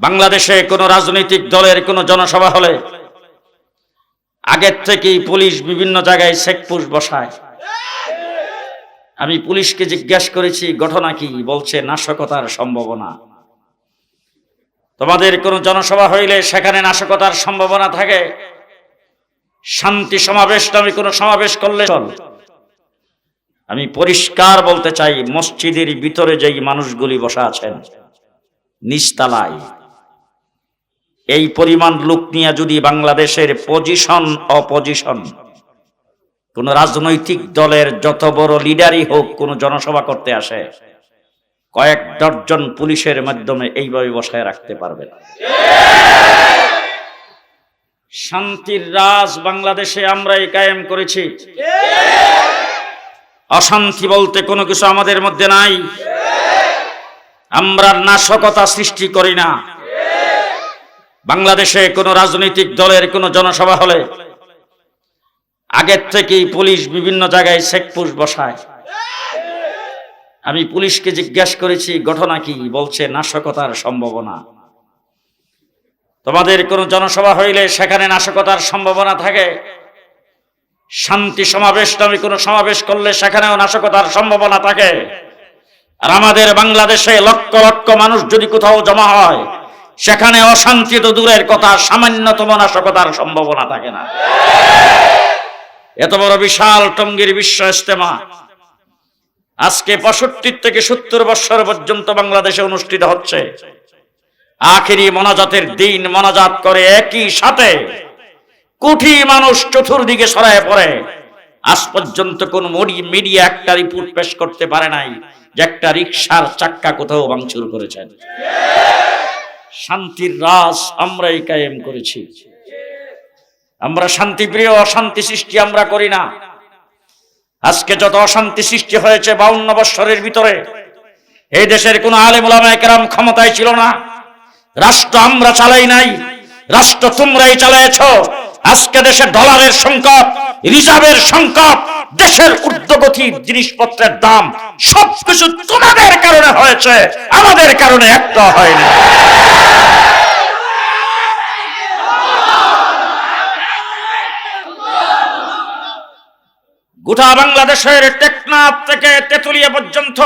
বাংলাদেশে কোনো রাজনৈতিক দলের কোনো জনসভা হলে আগের থেকেই পুলিশ বিভিন্ন জায়গায় চেকপোষ বসায়। আমি পুলিশকে জিজ্ঞাসা করেছি, ঘটনা কি? বলছে, নাশকতার সম্ভাবনা। তোমাদের কোনো জনসভা হইলে সেখানে নাশকতার সম্ভাবনা থাকে? শান্তি সমাবেশ নামে কোনো সমাবেশ করলে চল। আমি পরিষ্কার বলতে চাই, মসজিদের ভিতরে যেই মানুষগুলি বসা আছেন, নিস্তালায়। এই পরিমাণ লোক নিয়ে যদি বাংলাদেশের পজিশন অপজিশন, কোন রাজনৈতিক দলের যত বড় লিডারই হোক, কোন জনসভা করতে আসে, কয়েক ডজন পুলিশের মাধ্যমে এইভাবে বসায় রাখতে পারবে না। শান্তির রাজ বাংলাদেশে আমরাই কায়েম করেছি। অশান্তি বলতে কোনো কিছু আমাদের মধ্যে নাই। আমরা নাশকতা সৃষ্টি করি না। বাংলাদেশে কোনো রাজনৈতিক দলের কোনো জনসভা হলে আগের থেকেই পুলিশ বিভিন্ন জায়গায় চেকপোষ বসায়। আমি পুলিশকে জিজ্ঞাসা করেছি, ঘটনা কি? বলছে, নাশকতার সম্ভাবনা। তোমাদের কোনো জনসভা হইলে সেখানে নাশকতার সম্ভাবনা থাকে? শান্তি সমাবেশ নামে কোনো সমাবেশ করলে সেখানেও নাশকতার সম্ভাবনা থাকে। আর আমাদের বাংলাদেশে লক্ষ লক্ষ মানুষ যদি কোথাও জমা হয় সেখানে অশান্তি তো দূরের কথা, সামান্যতম নাশকতার সম্ভাবনা থাকে না। এত বড় বিশাল টঙ্গির বিশ্ব ইস্তেমা আজকে পঁয়ষট্টি থেকে সত্তর বৎসর পর্যন্ত বাংলাদেশে অনুষ্ঠিত হচ্ছে। আখেরি মনাজাতের দিন মনাজাত করে একই সাথে কোটি মানুষ চতুর্দিকে সরায় পড়ে। আজ পর্যন্ত কোন মিডিয়া একটা রিপোর্ট পেশ করতে পারে নাই যে একটা রিক্সার চাক্কা কোথাও ভাঙচুর করেছেন শান্তির রাজ আমরাই কায়েম করেছি। আমরা শান্তিপ্রিয়, অশান্তি সৃষ্টি আমরা করি না। আজকে যত অশান্তি সৃষ্টি হয়েছে বাউন্ন বৎসরের ভিতরে, এই দেশের কোন আলেম ওলামায়ে কেরাম ক্ষমতায় ছিল না। রাষ্ট্র আমরা চালাই নাই, রাষ্ট্র তোমরাই চালাইছ আজকে দেশের ডলারের সংকট, রিজার্ভের সংকট দেশের ঊর্ধ্বগতি জিনিসপত্রের দাম সবকিছু তোমাদের কারণে হয়েছে, আমাদের কারণে একটা হয়নি। গোটা বাংলাদেশের টেকনাফ থেকে তেতুলিয়া পর্যন্ত,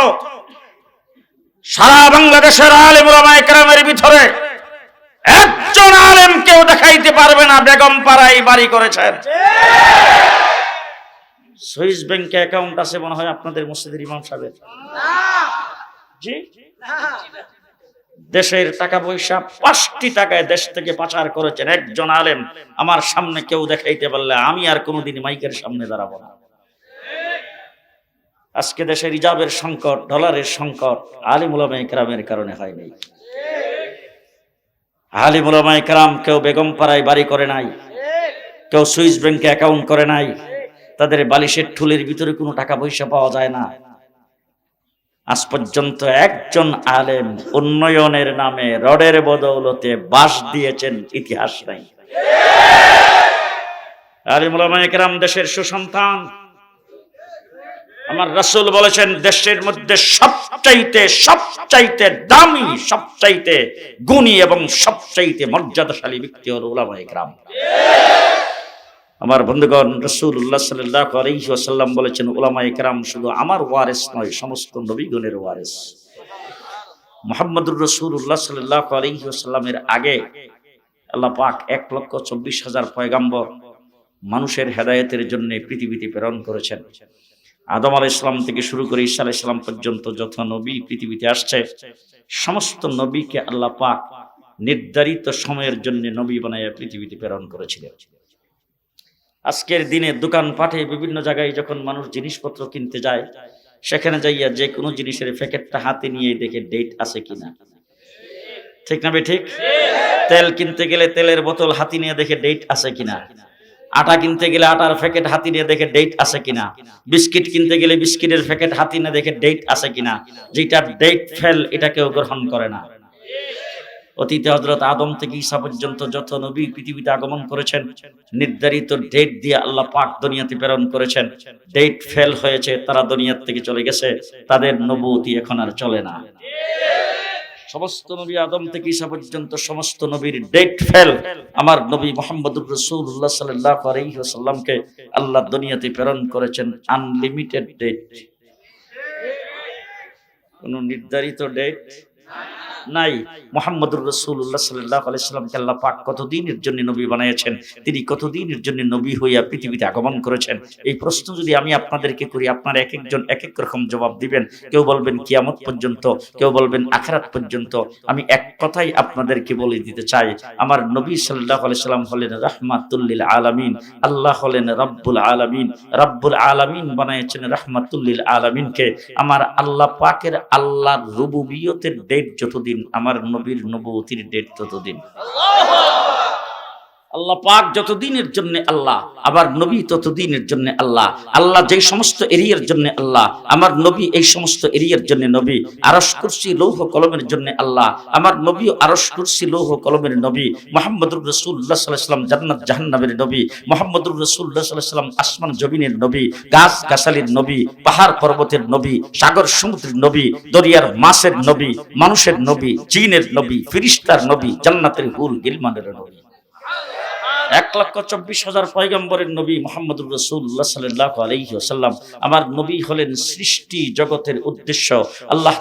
সারা বাংলাদেশের আলেম ওলামায়ে কেরামের ভিতরে একজন আলেম কেউ দেখাইতে পারবে না, বেগম পাড়াই বাড়ি করেছেন। সুইস ব্যাংকে অ্যাকাউন্ট আছে মনে হয় আপনাদের মসজিদের ইমাম সাহেবের। জি? দেশের টাকা পয়সা পাঁচটি টাকায় দেশ থেকে পাচার করেছেন একজন আলেম। আমার সামনে কেউ দেখাইতে পারলে আমি আর কোনোদিন মাইকের সামনে দাঁড়াবো না। আজকে দেশে রিজার্ভের সংকট, ডলারের সংকট আলিমুলামাই কেরামের কারণে হয়নি আলিমুলামাই কেরাম কেউ বেগম পাড়ায় বাড়ি করে নাই, কেউ সুইস ব্যাংকে অ্যাকাউন্ট করে নাই তাদের বালিশের ঠুলের ভিতরে কোনো টাকা পয়সা পাওয়া যায় না। আজ পর্যন্ত একজন আলেম উন্নয়নের নামে রডের বদৌলতে বাস দিয়েছেন, ইতিহাস নাই। আলিমুলামাই কেরাম দেশের সুসন্তান। আমার রাসূল বলেছেন, দেশের মধ্যে সবচাইতে সবচাইতে দামি, সবচাইতে গুণী এবং সবচাইতে মর্যাদাশালী ব্যক্তি হল উলামা ইকরাম আমার বন্ধুগণ রসুল্লাহ সাল্লাহ আলহি বলেছেন, উলামা ইকরাম শুধু আমার ওয়ারেস নয়, সমস্ত নবীগণের ওয়ারেস। মোহাম্মদুর রসুল্লাহ সাল্লাহ আলহি আগে আল্লাহ পাক এক লক্ষ চব্বিশ হাজার পয়গাম্বর মানুষের হেদায়েতের জন্য পৃথিবীতে প্রেরণ করেছেন। আদম আল ইসলাম থেকে শুরু করে ঈসা আল ইসলাম পর্যন্ত যত নবী পৃথিবীতে আসছে, সমস্ত নবীকে আল্লাহ পাক নির্ধারিত সময়ের জন্য নবী বানাইয়া পৃথিবীতে প্রেরণ করেছিলেন। আজকের দিনে দোকান পাঠে বিভিন্ন জায়গায় যখন মানুষ জিনিসপত্র কিনতে যায়, সেখানে যাইয়া যে কোনো জিনিসের প্যাকেটটা হাতে নিয়ে দেখে ডেট আছে কিনা। ঠিক না ঠিক? তেল কিনতে গেলে তেলের বোতল হাতি নিয়ে দেখে ডেট আছে কিনা? আটা কিনতে গেলে আটার প্যাকেট হাতি নিয়ে দেখে ডেট আছে কিনা? বিস্কিট কিনতে গেলে বিস্কিটের প্যাকেট হাতি নিয়ে দেখে ডেট আছে কিনা? যেটা ডেট ফেল এটা কেউ গ্রহণ করে না। অতীতে হজরত আদম থেকে ঈসা পর্যন্ত যত নবী পৃথিবীতে আগমন করেছেন, নির্ধারিত ডেট দিয়ে আল্লাহ পাক দুনিয়াতে প্রেরণ করেছেন। ডেট ফেল হয়েছে, তারা দুনিয়ার থেকে চলে গেছে, তাদের নবুতি এখন আর চলে না। সমস্ত নবী আদম থেকে ঈসা পর্যন্ত সমস্ত নবীর ডেট ফেল আমার নবী মোহাম্মদুর রসুল্লাহ সাল্লাহ আলহিহাসাল্লামকে আল্লাহ দুনিয়াতে প্রেরণ করেছেন আনলিমিটেড ডেট কোন নির্ধারিত ডেট নাই। মোহাম্মদুর রসুল্লাহ সাল্লাহ আলাইসাল্লামকে আল্লাহ পাক কতদিনের জন্য নবী বানিয়েছেন তিনি কতদিনের জন্য নবী হইয়া পৃথিবীতে আগমন করেছেন? এই প্রশ্ন যদি আমি আপনাদেরকে করি, আপনারা এক একজন এক এক রকম জবাব দিবেন। কেউ বলবেন কিয়ামত পর্যন্ত, কেউ বলবেন আখরাত পর্যন্ত। আমি এক কথাই আপনাদেরকে বলে দিতে চাই, আমার নবী সাল্লাহ আলাইসাল্লাম হলেন রাহমাতুল্লিল আলামিন। আল্লাহ হলেন রব্বুল আলামিন। রব্বুল আলামিন বানিয়েছেন রাহমাতুল্লিল আলামিনকে। আমার আল্লাহ পাকের আল্লাহ রুবুবিয়তের ডেট যতদিন আমার নবীর নবতির ডেট ততদিন। আল্লাহ পাক যতদিনের জন্য আল্লাহ আবার নবী ততদিনের জন্য আল্লাহ আল্লাহ যেই সমস্ত এরিয়ার জন্য আল্লাহ, আমার নবী এই সমস্ত এরিয়ার জন্য নবী আরস কুরসি লৌহ কলমের জন্য আল্লাহ, আমার নবী আরস কুরসি লৌহ কলমের নবী, মোহাম্মদুর রসুল্লাহ সাল্লাম জান্নাত জাহান্নামের নবী, মোহাম্মদুর রসুল্লাহ সাল্লাম আসমান জমিনের নবী, গাছ গাছালির নবী, পাহাড় পর্বতের নবী, সাগর সমুদ্রের নবী, দরিয়ার মাছের নবী, মানুষের নবী জিনের নবী, ফিরিস্তার নবী, জান্নাতের হুল গিলমানের নবী। এক লক্ষ চব্বিশ হাজার পয়গম্বরের নবী রসুল্লাহ আমার নবী হলেন সৃষ্টি জগতের উদ্দেশ্য। আল্লাহ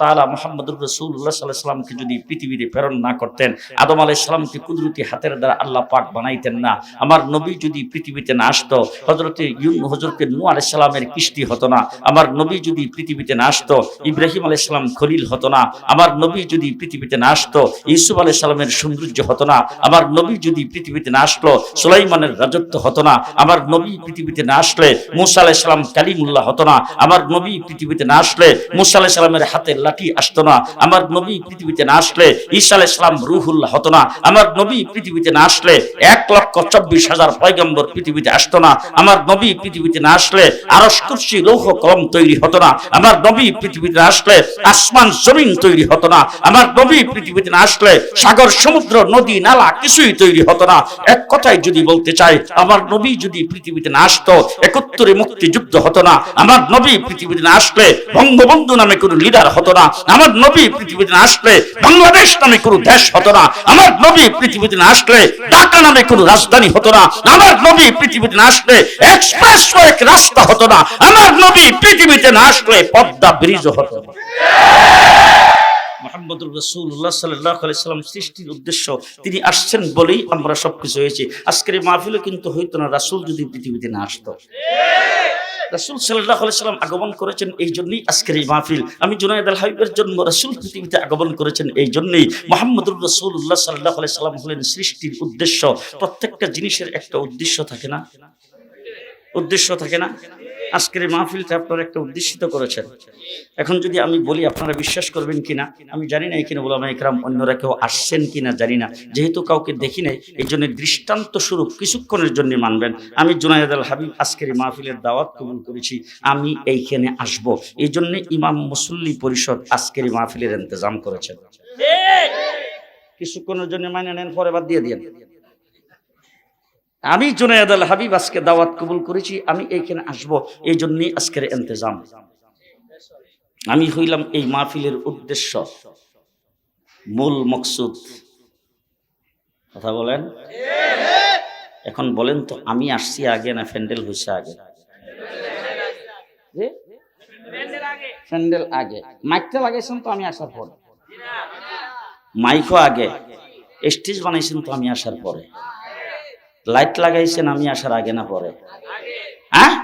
তাআলা মোহাম্মদুর রসুল্লাহ সাল্লাহ সাল্লামকে যদি পৃথিবীতে প্রেরণ না করতেন, আদম আলাহ সাল্লামকে কুদরতি হাতের দ্বারা আল্লাহ পাক বানাইতেন না। আমার নবী যদি পৃথিবীতে না আসতো নু আলাহ সাল্লামের কৃষ্টি হতো না। আমার নবী যদি পৃথিবীতে না আসতো, ইব্রাহিম আলাহ সাল্লাম খলিল হতো না। আমার নবী যদি পৃথিবীতে না আসতো, ইউসুফ আলাহ সাল্লামের সৌন্দর্য হতো না। আমার নবী যদি পৃথিবীতে না আসলো, সুলাইমানের রাজত্ব হতো না, আমার নবী পৃথিবীতে না আসলে মুসা আলাহ সাল্লাম কালিমুল্লাহ হতো না, আমার নবী পৃথিবীতে না আসলে মুসা আলাহ হাতে লাঠি আসতো না, আমার নবী পৃথিবীতে না আসলে ঈসা আলাহ সাল্লাম রুহুল্লাহ হতো না, আমার নবী পৃথিবীতে না আসলে এক লক্ষ চব্বিশ হাজার পয়গম্বর পৃথিবীতে আসতো না, আমার নবী পৃথিবীতে না আসলে আরস কুর্সি লৌহ কলম তৈরি হতো না, আমার নবী পৃথিবীতে না আসলে আসমান জমিন তৈরি হতো না, আমার নবী পৃথিবীতে না আসলে সাগর, সমুদ্র, নদী, নালা কিছুই তৈরি হতো না এক কথায় যদি বলতে চাই, আমার নবী যদি পৃথিবীতে না আসতো, একত্তরে মুক্তিযুদ্ধ হতো না। আমার নবী পৃথিবীতে না আসলে বঙ্গবন্ধু নামে কোনো লিডার হতো না। আমার নবী পৃথিবীতে না আসলে বাংলাদেশ নামে কোনো দেশ হতো না। আমার নবী পৃথিবীতে না আসলে ঢাকা নামে কোনো রাজধানী হতো না। আমার নবী পৃথিবীতে না আসলে এক্সপ্রেস এক রাস্তা হতো না। আমার নবী পৃথিবীতে না আসলে পদ্মা ব্রিজও হতো না। মোহাম্মদুর রসুল্লাহ সাল্লাহ সাল্লাম সৃষ্টির উদ্দেশ্য, তিনি আসছেন বলেই আমরা সবকিছু হয়েছি। আজকের এই মাহফিলও কিন্তু হইতো না, রাসুল যদি পৃথিবীতে না আসতো। রাসুল সাল্লাহ সাল্লাম আগমন করেছেন এই জন্যই আজকের এই মাহফিল। আমি জুনায়দ আল হাবিবের জন্ম রাসুল পৃথিবীতে আগমন করেছেন এই জন্যই। মোহাম্মদুর রসুল্লাহ সাল্লাহ সাল্লাম হলেন সৃষ্টির উদ্দেশ্য। প্রত্যেকটা জিনিসের একটা উদ্দেশ্য থাকে না? উদ্দেশ্য থাকে না? আজকের এই মাহফিলটা আপনারা একটা উদ্দেশিত করেছেন। এখন যদি আমি বলি আপনারা বিশ্বাস করবেন কিনা? আমি জানি না এখানে ওলামা একরাম অন্যরা কেউ আসছেন কিনা জানি না। যেহেতু কাউকে দেখি নাই এই জন্য দৃষ্টান্ত স্বরূপ কিছুক্ষণের জন্য মানবেন। আমি জুনায়দ আল হাবিব আজকের এই মাহফিলের দাওয়াত কবুল করেছি। আমি এইখানে আসব। এই জন্য ইমাম মুসল্লি পরিষদ আজকের এই মাহফিলের ইন্তজাম করেছেন। কিছুক্ষণের জন্য মানে নেন পরে বাদ দিয়ে দিয়ে আমি জুনায়দ আল হাবিব আজকে দাওয়াত কবুল করেছি, আমি এইখানে আসব। এই জন্যই আজকের ইন্তজাম। আমি হইলাম এই মাহফিলের উদ্দেশ্য। মূল মকসুদ। কথা বলেন? এখন বলেন তো, আমি আসছি আগে না ফ্যান্ডেল হয়েছে আগে? ফ্যান্ডেল আগে। মাইকটা লাগাইছেন তো আমি আসার পরে। মাইকও আগে। স্টেজ বানাইছেন তো আমি আসার পরে। লাইট লাগাইছেন আমি আসার আগে না পরে? হ্যাঁ?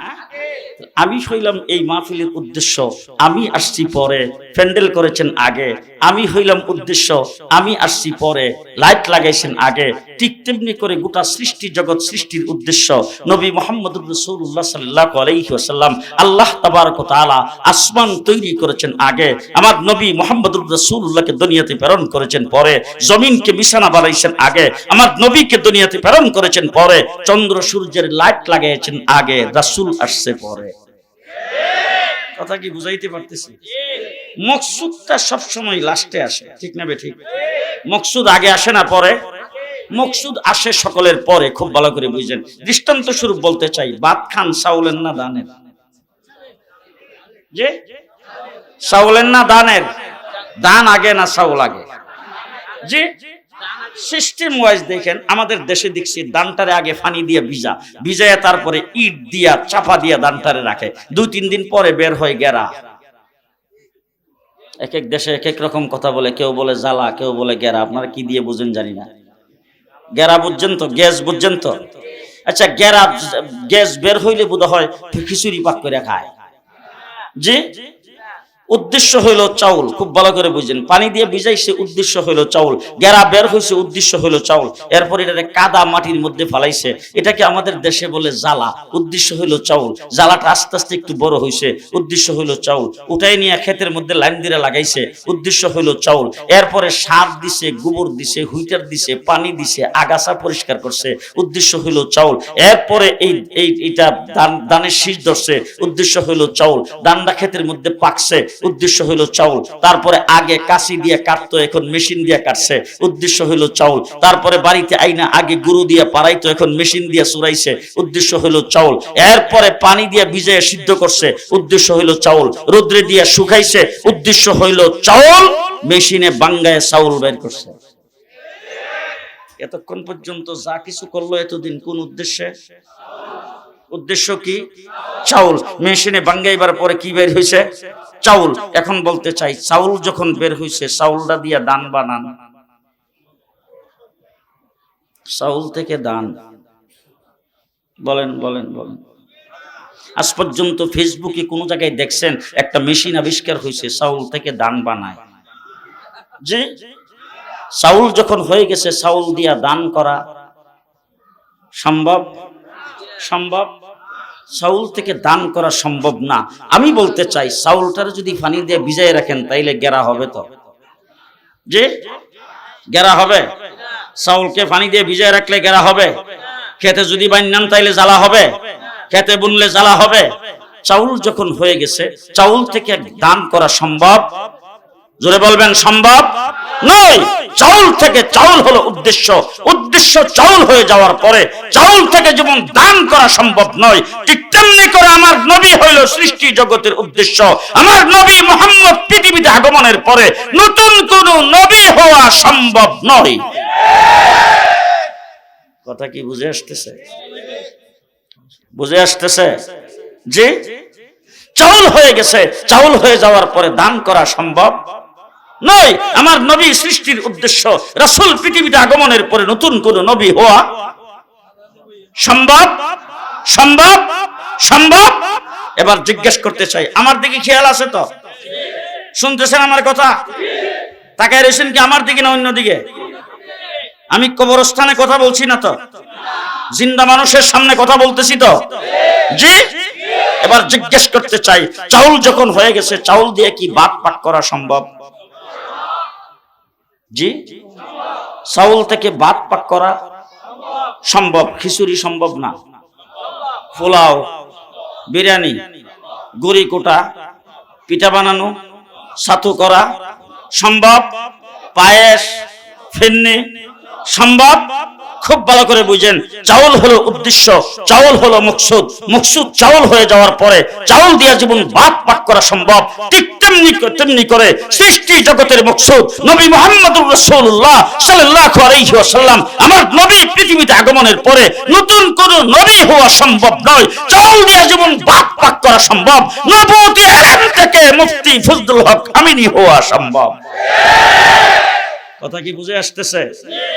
আমি হইলাম এই মাহফিলের উদ্দেশ্য। আমি আসছি পরে, প্যান্ডেল করেছেন আগে। আমি হইলাম উদ্দেশ্য, আমি আসছি পরে। লাইট লাগাইছেন আগে। ঠিক তেমনি করে গোটা সৃষ্টি জগৎ সৃষ্টির উদ্দেশ্য। নবী মোহাম্মদ রসুল্লাহ সাল্লাহ আলহিহাসাল্লাম আল্লাহ তাবারক তাআলা আসমান তৈরি করেছেন আগে। আমার নবী মোহাম্মদ রসুল্লাহকে দুনিয়াতে প্রেরণ করেছেন পরে। জমিনকে বিছানা বানাইছেন আগে। আমার নবীকে দুনিয়াতে প্রেরণ করেছেন পরে। চন্দ্র সূর্যের লাইট লাগাইছেন আগে। রাসুল আসছে পরে। কথা কি বুঝাইতে পারতেছি? মকসুদটা সবসময় লাস্টে আসে, ঠিক না বে ঠিক? মকসুদ আগে আসে না পরে? মকসুদ আসে সকলের পরে, খুব ভালো করে বুঝছেন দৃষ্টান্ত স্বরূপ বলতে চাই, বাদ খান সাউলেন না দানের? যে? সাউলেন না দানের? দান আগে না সাউল আগে? জি সিস্টেম ওয়াইজ দেখেন আমাদের দেশে দেখছি দানটারে আগে ফানি দিয়ে ভিজা। ভিজায় তারপরে ইট দিয়া, চাপা দিয়া দানটারে রাখে। দুই, তিন দিন পরে বের হয় গেরা। এক এক দেশে এক এক রকম কথা বলে, কেউ বলে জ্বালা, কেউ বলে গেরা। আপনারা কি দিয়ে বুঝেন জানি না। গেরা বুঝছেন তো? গ্যাস বুঝছেন তো? আচ্ছা গেরা, গ্যাস বের হইলে বোধ হয় খিচুড়ি পাক করে খায়। জি? উদ্দেশ্য হইল চাউল। খুব ভালো করে বুঝেন। পানি দিয়ে ভিজাইছে উদ্দেশ্য হইল চাউল। গেরা বের হয়েছে উদ্দেশ্য হইল চাউল। এরপর এটাকে কাদা মাটির মধ্যে ফালাইছে। এটাকে আমাদের দেশে বলে জ্বালা। উদ্দেশ্য হইল চাউল। জ্বালাটা আস্তে আস্তে একটু বড় হয়েছে উদ্দেশ্য হইল চাউল। উঠাই নিয়ে ক্ষেতের মধ্যে লাইন দিয়ে লাগাইছে। উদ্দেশ্য হইল চাউল। এরপরে সার দিছে, গোবর দিছে, হুইটার দিছে, পানি দিছে, আগাছা পরিষ্কার করছে। উদ্দেশ্য হইল চাউল। এরপরে এই এই এটা দান, দানের শীষ ধরছে। উদ্দেশ্য হইল চাউল। দানটা ক্ষেতের মধ্যে পাকছে। উদ্দেশ্য হইল চাউল। তারপরে আগে কাশি দিয়ে কাটতো, এখন মেশিন দিয়ে কাটছে। উদ্দেশ্য হইল চাউল। তারপরে বাড়িতে আইনা আগে গুরু দিয়ে পারাইতো এখন মেশিন দিয়ে চুরাইছে। উদ্দেশ্য হইল চাউল। এরপরে পানি দিয়ে ভিজে সিদ্ধ করছে। উদ্দেশ্য হইল চাউল। রোদ্রে দিয়ে শুকাইছে। উদ্দেশ্য হইল চাউল। মেশিনে বাঙ্গায় চাউল বের করছে। এতক্ষণ পর্যন্ত যা কিছু করল এতদিন কোন উদ্দেশ্যে? উদ্দেশ্য কি? চাউল। মেশিনে বাঙ্গাইবার পরে কি বের হয়েছে চাউল। এখন বলতে চাই, চাউল যখন বের হয়েছে চাউলটা দিয়া দান বানান। চাউল থেকে দান। বলেন বলেন বলেন। আজ পর্যন্ত ফেসবুকে কোনো জায়গায় দেখছেন, একটা মেশিন আবিষ্কার হয়েছে চাউল থেকে দান বানায়। যে চাউল যখন হয়ে গেছে, চাউল দিয়া দান করা সম্ভব? সম্ভব? চাউল থেকে দান করা সম্ভব না। আমি বলতে চাই চাউলটার যদি পানি দিয়ে ভিজাই রাখেন, তাইলে গেরা হবে তো? যে? গেরা হবে। চাউলকে পানি দিয়ে ভিজাই রাখলে গেরা হবে। খেতে যদি বান্যান, তাইলে জ্বালা হবে। খেতে বুনলে জ্বালা হবে। চাউল যখন হয়ে গেছে, চাউল থেকে দান করা সম্ভব জোরে বলবেন, সম্ভব? নয়। চাউল থেকে চাউল হলো উদ্দেশ্য। উদ্দেশ্য চাউল হয়ে যাওয়ার পরে চাউল থেকে যেমন দান করা সম্ভব নয়, ঠিক তেমনি করে আমার নবী হইল সৃষ্টি জগতের উদ্দেশ্য। আমার নবী মোহাম্মদ পৃথিবীতে আগমনের পরে নতুন কোন নবী হওয়া সম্ভব নয়। কথা কি বুঝে আসতেছে? বুঝে আসতেছে? যে চাউল হয়ে গেছে। চাউল হয়ে যাওয়ার পরে দান করা সম্ভব নয়, আমার নবী সৃষ্টির উদ্দেশ্য রাসূল পৃথিবীতে আগমনের পরে নতুন কোন নবী হওয়া। সম্ভব? সম্ভব? সম্ভব? এবার জিজ্ঞেস করতে চাই, আমার দিকে খেয়াল আছে তো? শুনতেছেন আমার কথা? তাকায় রয়েছেন কি আমার দিকে না অন্য দিকে? আমি কবরস্থানে কথা বলছি না তো? জিন্দা মানুষের সামনে কথা বলতেছি তো? জি? এবার জিজ্ঞেস করতে চাই, চাউল যখন হয়ে গেছে, চাউল দিয়ে কি বাদ পাক করা সম্ভব? জি? চাউল থেকে বাদ পাক করা সম্ভব, খিচুড়ি সম্ভব না। পোলাও, বিরিয়ানি গড়ি কোটা পিঠা বানানো সাথু করা সম্ভব, পায়েস, ফেন্নি, সম্ভব। খুব ভালো করে বুঝেন। চাউল হলো উদ্দেশ্য, চাউল হলো মকসুদ। মকসুদ চাউল হয়ে যাওয়ার পরে চাউল দিয়া জীবন ভাত পাক করা সম্ভব। ঠিক তেমনি তেমনি করে সৃষ্টি জগতের মকসুদ, নবী মোহাম্মদুর রাসূলুল্লাহ সাল্লাল্লাহু আলাইহি ওয়াসাল্লাম। আমার নবী পৃথিবীতে আগমনের পরে নতুন কোন নবী হওয়া সম্ভব নয়। চাউল দিয়া জীবন ভাত পাক করা সম্ভব। নবুয়তি এলেম থেকে মুফতি ফজলুল হক আমিনী হওয়া সম্ভব। কথা কি বুঝে আসতেছে?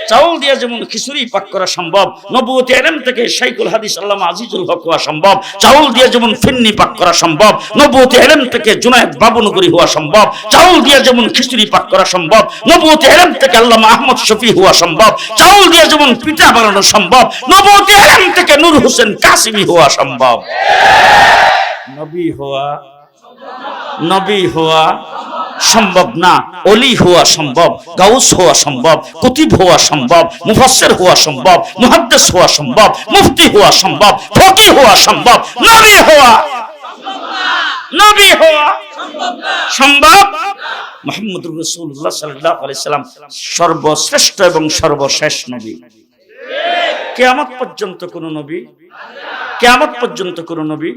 চাউল দিয়ে যেমন খিচুড়ি পাক করা সম্ভব, নবুয়তি এলেম থেকে শাইকুল হাদিস আল্লামা আজিজুল হক হওয়া সম্ভব, চাউল দিয়ে যেমন ফিন্নি পাক করা সম্ভব, নবুয়তি এলেম থেকে জুনায়েদ বাবুনগরী হওয়া সম্ভব, চাউল দিয়ে যেমন খিচুড়ি পাক করা সম্ভব, নবুয়তি এলেম থেকে আল্লামা আহমদ শফি হওয়া সম্ভব, চাউল দিয়ে যেমন পিঠা বানানো সম্ভব, নবুয়তি এলেম থেকে নূর হোসেন কাসিমি হওয়া সম্ভব। নবী হওয়া নবী হওয়া সম্ভব না, অলি হওয়া সম্ভব, গাউস হওয়া সম্ভব, কুতিব হওয়া সম্ভব, মুফাসসির হওয়া সম্ভব, মুহাদ্দিস হওয়া সম্ভব, মুফতি হওয়া সম্ভব ফকি হওয়া সম্ভব, নবী হওয়া হওয়া সর্বশ্রেষ্ঠ এবং সর্বশেষ নবী। কিয়ামত পর্যন্ত কোন নবী কেয়ামত পর্যন্ত কোন নবী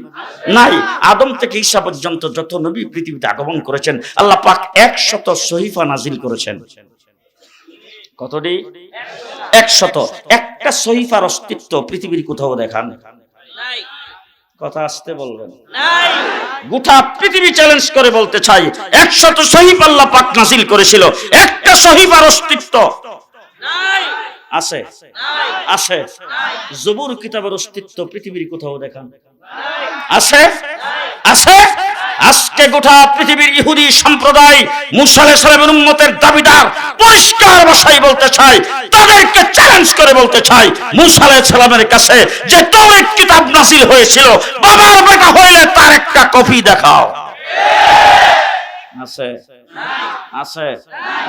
নাই। আদম থেকে ঈসা পর্যন্ত যত নবী পৃথিবীতে আগমন করেছেন, আল্লাহ পাক একশত সহিফা নাজিল করেছেন। কতটি? একশত। একটা সহিফার অস্তিত্ব পৃথিবীর কোথাও দেখান। কথা আসতে বলবেন। গোটা পৃথিবী চ্যালেঞ্জ করে বলতে চাই, একশত সহিফ আল্লাহ পাক নাজিল করেছিল, একটা সহিফার অস্তিত্ব। আছে আছে। জবুর কিতাবের অস্তিত্ব পৃথিবীর কোথাও দেখান। আছে আছে। আজকে গোটা পৃথিবীর ইহুদি সম্প্রদায় মুসা আলাইহিস সালামের উম্মতের দাবিদার পরিষ্কার ভাষায় বলতে চাই তাদেরকে চ্যালেঞ্জ করে বলতে চাই মুসা আলাইহিস সালামের কাছে যে তৌরাত কিতাব নাযিল হয়েছিল, বাবার বেটা হইলে তার একটা কপি দেখাও। আছে। আছে?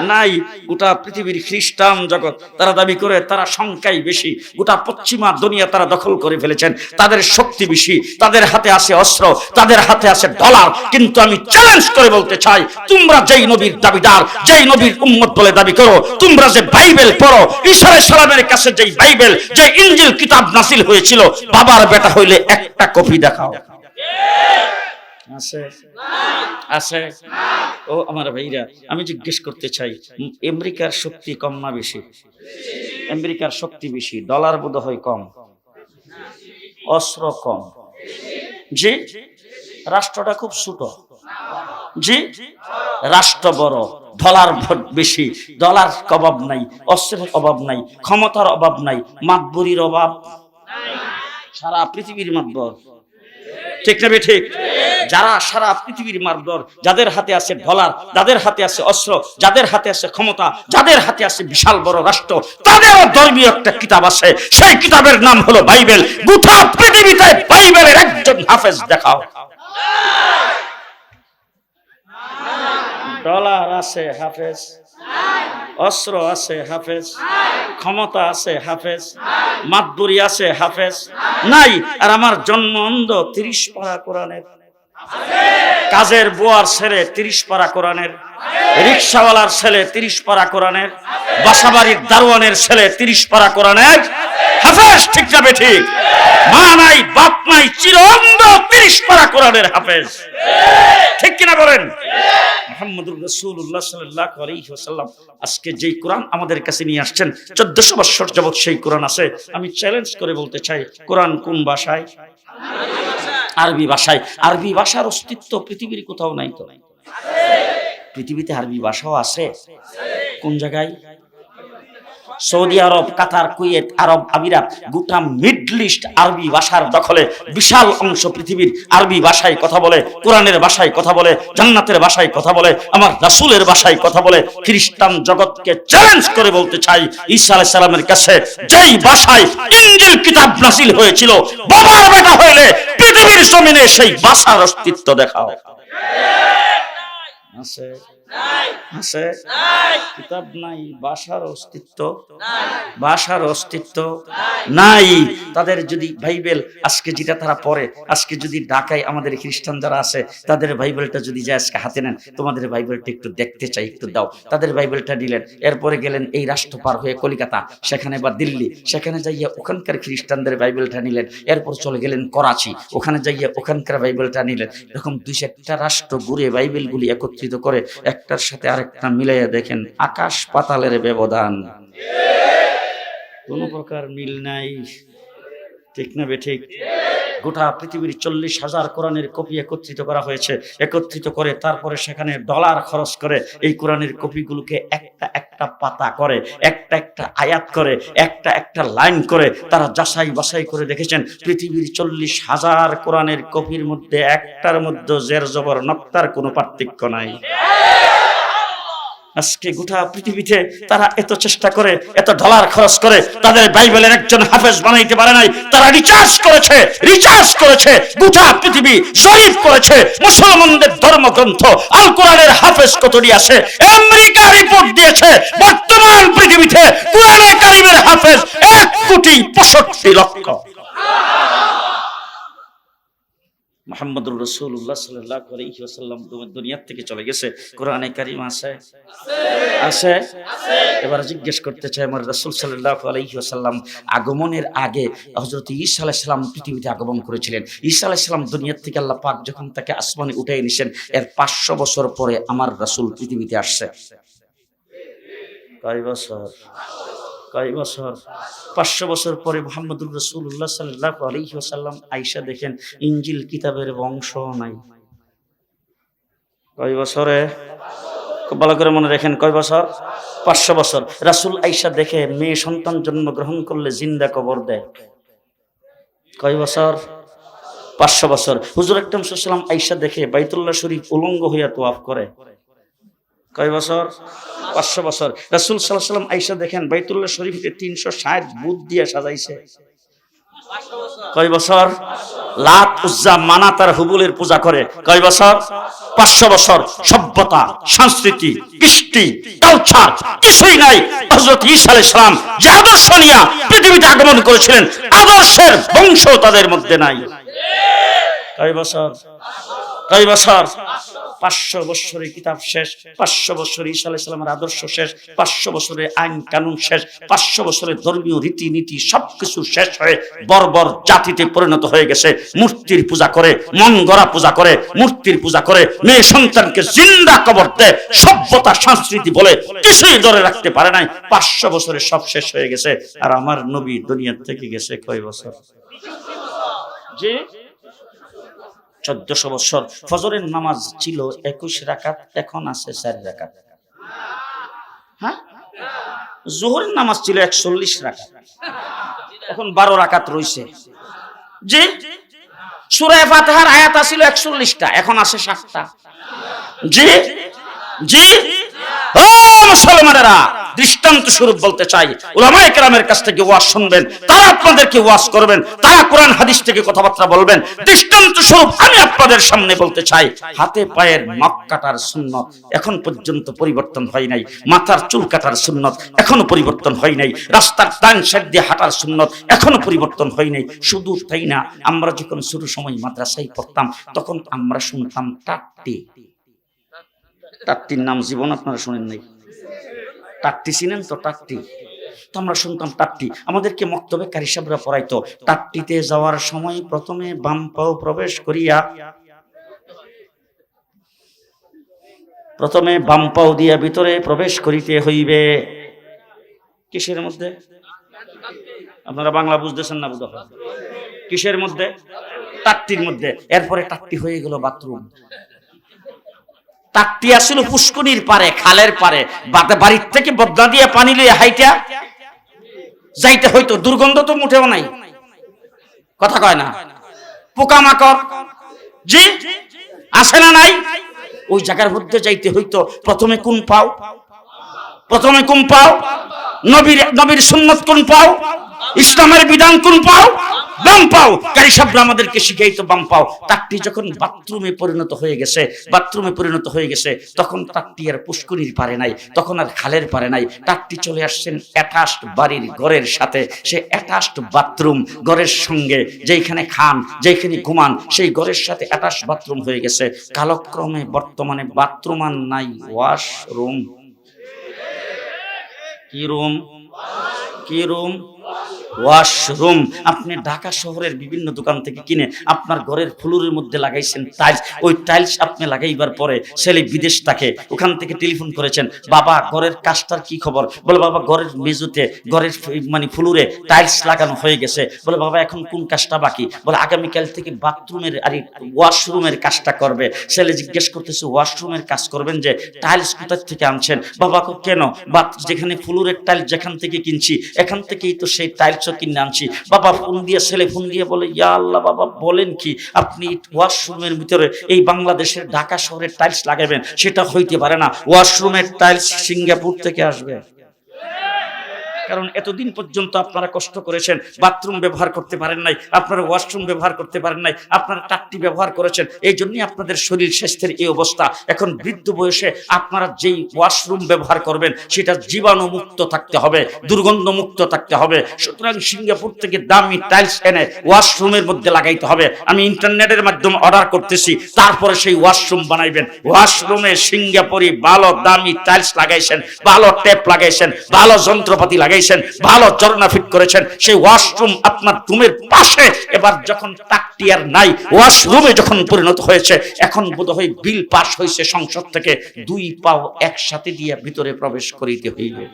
নাই। গোটা পৃথিবীর খ্রিস্টান জগৎ তারা দাবি করে, তারা সংখ্যাই বেশি। গোটা পশ্চিমা দুনিয়া তারা দখল করে ফেলেছেন। তাদের শক্তি বেশি, তাদের হাতে আছে অস্ত্র, তাদের হাতে আছে ডলার। কিন্তু আমি চ্যালেঞ্জ করে বলতে চাই, তোমরা যেই নবীর দাবিদার, যেই নবীর উম্মত বলে দাবি করো, তোমরা যে বাইবেল পড়ো আলাইহিস সালামের কাছে যেই বাইবেল যে ইনজিল কিতাব নাসিল হয়েছিল, বাবার বেটা হইলে একটা কপি দেখাও। আছে। আছে। ও আমার ভাইরা আমি জিজ্ঞেস করতে চাই আমেরিকার শক্তি কম না বেশি? আমেরিকার শক্তি বেশি ডলার বোধ হয় কম। অস্ত্র কম। জি? রাষ্ট্রটা খুব ছোট। জি? রাষ্ট্র বড় ডলার ভ- বেশি ডলার অভাব নাই অস্ত্রের অভাব নাই ক্ষমতার অভাব নাই মাতবরির অভাব। সারা পৃথিবীর মাতবর। ঠিক না ঠিক যারা সারা পৃথিবীর মারদর যাদের হাতে আছে ডলার যাদের হাতে আছে অস্ত্র যাদের হাতে আছে ক্ষমতা যাদের হাতে আছে বিশাল বড় রাষ্ট্র তাদেরও ধর্মীয় একটা কিতাব আছে। সেই কিতাবের নাম হলো বাইবেল। গোটা পৃথিবীতে বাইবেলের একজন হাফেজ দেখাও। ডলার আছে হাফেজ। অস্ত্র আছে, হাফেজ। ক্ষমতা আছে, হাফেজ। মাতবুরি আছে, হাফেজ। নাই, আর আমার জন্ম অন্ধ, তিরিশ পাড়া কোরআনের। কাজের বোয়ার ছেলে, তিরিশ পাড়া কোরআনের। রিক্সাওয়ালার ছেলে, তিরিশ পাড়া কোরআনের। বাসাবাড়ির দারোয়ানের ছেলে, তিরিশ পাড়া কোরআনের। হাফেজ, ঠিক যাবে ঠিক। মা নাই, বাপ নাই চির অন্ধ তিরিশ পারা কোরআনের হাফেজ। ঠিক কিনা কাছে নিয়ে আসছেন 1400 বছর যাবত সেই কোরআন আছে। আমি চ্যালেঞ্জ করে বলতে চাই, কোরআন কোন ভাষায়? আরবি ভাষায়। আরবি ভাষার অস্তিত্ব পৃথিবীর কোথাও নাই তো। পৃথিবীতে আরবি ভাষাও আছে। কোন জায়গায়? সৌদি আরব কাতার কুয়েত আরব আমিরাত গোটা মিডল ইস্ট আরবি ভাষার দখলে বিশাল অংশ পৃথিবীর আরবি ভাষায় কথা বলে কোরআনের ভাষায় কথা বলে জান্নাতের ভাষায় কথা বলে আমার রাসূলের ভাষায় কথা বলে খ্রিস্টান জগৎকে চ্যালেঞ্জ করে বলতে চাই। ঈসা আলাইহিস সালামের কাছে যেই ভাষায় ইনজিল কিতাব নাসিল হয়েছিল বাবার বেটা হইলে পৃথিবীর জমিনে সেই ভাষার অস্তিত্ব দেখাও। আছে। আছে? কিতাব নাই অস্তিত্ব। অস্তিত্ব নাই। তাদের যদি বাইবেল, আজকে যেটা তারা পড়ে, আজকে যদি ঢাকায় আমাদের খ্রিস্টান যারা আছে, তাদের বাইবেলটা যদি যায় আজকে হাতে নেন, তোমাদের বাইবেলটা একটু দেখতে চাই, একটু দাও। তাদের বাইবেলটা এরপরে গেলেন এই রাষ্ট্র পার হয়ে কলিকাতা, সেখানে বা দিল্লি। সেখানে যাইয়া ওখানকার খ্রিস্টানদের বাইবেলটা নিলেন, এরপর চলে গেলেন করাচি। ওখানে যাইয়া ওখানকার বাইবেলটা নিলেন। এরকম দুই একটা রাষ্ট্র ঘুরে বাইবেলগুলি একত্রিত করে একটার সাথে আরেকটা মিলাইয়া দেখেন, আকাশ পাতালের ব্যবধান। কোনো প্রকার মিল নাই। ঠিক না বে ঠিক? গোটা পৃথিবীর চল্লিশ হাজার কোরআনের কপি একত্রিত করা হয়েছে। একত্রিত করে তারপরে সেখানে ডলার খরচ করে এই কোরআনের কপিগুলোকে একটা একটা পাতা করে, একটা একটা আয়াত করে, একটা একটা লাইন করে তারা যাচাই বাছাই করে দেখেছেন, পৃথিবীর চল্লিশ হাজার কোরআনের কপির মধ্যে একটার মধ্যে জের জবর নক্তার কোনো পার্থক্য নাই। আজকে গোটা পৃথিবীতে তারা এত চেষ্টা করে, এত ডলার খরচ করে, তাদের বাইবেলের একজন হাফেজ বানাইতে পারে নাই। তারা রিচার্জ করেছে রিচার্জ করেছে, গোটা পৃথিবী শরীফ করেছে। মুসলমানদের ধর্মগ্রন্থ, আল কোরআনের হাফেজ কতটি আছে? আমেরিকা রিপোর্ট দিয়েছে, বর্তমান পৃথিবীতে কোরআনে কারিমের হাফেজ এক কোটি পঁয়ষট্টি লক্ষ। মোহাম্মদুর রসুল্লাহ সাল্লাহ আলহিহাসাল্লাম দুনিয়ার থেকে চলে গেছে। কোরআনে কারিম আছে? আছে। এবার জিজ্ঞেস করতে চাই আমার রসুল সাল্লাহ আলহিহাসাল্লাম আগমনের আগে হজরত ঈসা আলাইসাল্লাম পৃথিবীতে আগমন করেছিলেন। ঈসা আলাইসাল্লাম দুনিয়ার থেকে আল্লাহ পাক যখন তাকে আসমানে উঠে এনেছেন, এর পাঁচশো বছর পরে আমার রসুল পৃথিবীতে আসছে। কয় বছর? কয় বছর, পাঁচশো বছর পরে মোহাম্মদুর রসুল্লাহ সাল্লাহ আইসা দেখেন ইঞ্জিল কিতাবের বংশ নাই। কয় বছরে? ভালো করে মনে কয় বছর? পাঁচশো বছর। রাসুল আইসা দেখে মেয়ে সন্তান জন্ম গ্রহণ করলে জিন্দা কবর দেয়। কয় বছর? পাঁচশো বছর। হুজুর একদম সাল্লাম আইসা দেখে বাইতুল্লাহ শরীফ উলঙ্গ হইয়া তো তোয়াফ করে। কয় বছর? পাঁচশো বছর। রাসুল সাল্লাহ সাল্লাম আইসা দেখেন বাইতুল্লাহ শরীফকে তিনশো ষাট বুধ দিয়ে সাজাইছে। কয় বছর? লাত উজ্জা মানা তার হুবুলের পূজা করে। কয় বছর? পাঁচশো বছর। সভ্যতা, সংস্কৃতি, কৃষ্টি কালচার কিছুই নাই। হজরত ঈসা আলাইহিস সালাম যে আদর্শ নিয়ে পৃথিবীতে আগমন করেছিলেন, আদর্শের বংশ তাদের মধ্যে নাই। কয় বছর? কয় বছর। পাঁচশো বছরের কিতাব শেষ, পাঁচশো বছর ঈসা আলাইসালামের আদর্শ শেষ, পাঁচশো বছরের আইন কানুন শেষ, পাঁচশো বছরের ধর্মীয় রীতিনীতি সবকিছু শেষ হয়ে বর্বর জাতিতে পরিণত হয়ে গেছে। মূর্তির পূজা করে মন গড়া পূজা করে, মূর্তির পূজা করে মেয়ে সন্তানকে জিন্দা কবর দেয় সভ্যতা, সংস্কৃতি বলে কিছুই ধরে রাখতে পারে নাই। পাঁচশো বছরে সব শেষ হয়ে গেছে। আর আমার নবী দুনিয়ার থেকে গেছে কয় বছর? চোদ্দশো বছর ফজরের নামাজ ছিল একুশ রাকাত, এখন আছে চার রাকাত। হ্যাঁ? জোহরের নামাজ ছিল একচল্লিশ রাকাত। এখন বারো রাকাত রয়েছে জি? সুরায় ফাতেহার আয়াত আছিল একচল্লিশটা, এখন আছে সাতটা। জি? জি? মুসলমানেরা! দৃষ্টান্ত স্বরূপ বলতে চাই। ওলামা একরামের কাছ থেকে ওয়াজ শুনবেন, তারা আপনাদেরকে ওয়াজ করবেন, তারা কোরআন হাদিস থেকে কথাবার্তা বলবেন। দৃষ্টান্ত স্বরূপ আমি আপনাদের সামনে বলতে চাই। হাতে পায়ের মাপ কাটার সুন্নত এখন পর্যন্ত পরিবর্তন হয় নাই। মাথার চুল কাটার সুন্নত এখনও পরিবর্তন হয় নাই। রাস্তার ডান সাইড দিয়ে হাঁটার সুন্নত এখনও পরিবর্তন হয় নাই। শুধু তাই না, আমরা যখন শুরু সময় মাদ্রাসায় পড়তাম, তখন আমরা শুনতাম টাট্টি টাট্টির নাম জীবন আপনারা শুনেন নাই। টাট্টি চিনেন তো টাট্টি তো আমরা শুনতাম টাট্টি আমাদেরকে মক্তবে কারিসাবরা পড়াইতো টাট্টিতে যাওয়ার সময় প্রথমে বাম পাও প্রবেশ করিয়া প্রথমে বাম পাও দিয়া ভিতরে প্রবেশ করিতে হইবে। কিসের মধ্যে? আপনারা বাংলা বুঝতেছেন না বুঝতে কিসের মধ্যে? টাট্টির মধ্যে। এরপরে টাট্টি হয়ে গেল বাথরুম। তাকতি আসছিল পুষ্কনির পারে, খালের পারে। বাড়ির থেকে বদনা দিয়ে পানি লিয়ে হাইটা। যাইতে হইতো, দুর্গন্ধ তো মুঠেও নাই। কথা কয় না? পোকামাকড়। জি? আসে না নাই? ওই জায়গার মধ্যে যাইতে হইতো, প্রথমে কোন পাও? প্রথমে কোন পাও? নবীর নবীর সুন্নত কোন পাও? ইসলামের বিধান কোন পাও? বাম পাও। কারি সাহেবরা আমাদেরকে শিখাইতো বাম পাও। তাকটি যখন বাথরুমে পরিণত হয়ে গেছে, বাথরুমে পরিণত হয়ে গেছে, তখন তাকটি আর পুষ্করির পারে নাই, তখন আর খালের পারে নাই। তাকটি চলে আসছেন অ্যাটাচড বাড়ির ঘরের সাথে। সে অ্যাটাচড বাথরুম, ঘরের সঙ্গে যেইখানে খান যেখানে ঘুমান, সেই ঘরের সাথে অ্যাটাচ বাথরুম হয়ে গেছে। কালক্রমে বর্তমানে বাথরুম আর নাই, ওয়াশরুম। কি রুম? কি রুম? ওয়াশরুম। আপনি ঢাকা শহরের বিভিন্ন দোকান থেকে কিনে আপনার ঘরের ফ্লোরের মধ্যে লাগাইছেন টাইলস। ওই টাইলস আপনি লাগাইবার পরে ছেলে বিদেশ থাকে, ওখান থেকে টেলিফোন করেছেন, বাবা, ঘরের কাজটার কি খবর? বলে, বাবা, ঘরের মেজুতে ঘরের মানে ফ্লোরে টাইলস লাগানো হয়ে গেছে। বলে, বাবা, এখন কোন কাজটা বাকি? বলে, আগামীকাল থেকে বাথরুমের, আর, ওয়াশরুমের কাজটা করবে। ছেলে জিজ্ঞেস করতেছে, ওয়াশরুমের কাজ করবেন যে টাইলস কোথা থেকে আনছেন? বাবা, কেন? বা যেখানে ফ্লোরের টাইলস যেখান থেকে কিনছি, এখান থেকেই তো সেই টাইলসও কিনে আনছি। বাবা ফোন দিয়ে, ছেলে ফোন দিয়ে বলে, ইয়া আল্লাহ বাবা, বলেন কি, আপনি ওয়াশরুমের ভিতরে এই বাংলাদেশের ঢাকা শহরের টাইলস লাগাবেন, সেটা হইতে পারে না। ওয়াশরুমের টাইলস সিঙ্গাপুর থেকে আসবে। কারণ এতদিন পর্যন্ত আপনারা কষ্ট করেছেন, বাথরুম ব্যবহার করতে পারেন নাই, আপনারা ওয়াশরুম ব্যবহার করতে পারেন নাই, আপনারা টাকটি ব্যবহার করেছেন, এই জন্যই আপনাদের শরীর স্বাস্থ্যের এই অবস্থা। এখন বৃদ্ধ বয়সে আপনারা যেই ওয়াশরুম ব্যবহার করবেন, সেটা জীবাণু মুক্ত থাকতে হবে দুর্গন্ধ মুক্ত থাকতে হবে। সুতরাং সিঙ্গাপুর থেকে দামি টাইলস এনে ওয়াশরুমের মধ্যে লাগাইতে হবে। আমি ইন্টারনেটের মাধ্যমে অর্ডার করতেছি, তারপরে সেই ওয়াশরুম বানাইবেন। ওয়াশরুমে সিঙ্গাপুরি ভালো দামি টাইলস লাগাইছেন, ভালো টেপ লাগাইছেন, ভালো যন্ত্রপাতি লাগাইছেন। ভালো ঝর্ণা ফিট করেছেন, সেই ওয়াশরুম আপনার রুমের পাশে। এবার যখন টাকটি আর নাই ওয়াশরুমে যখন পরিণত হয়েছে, এখন বোধহয় বিল পাস হয়েছে সংসদ থেকে, দুই পাও একসাথে দিয়ে ভিতরে প্রবেশ করিতে হইবে।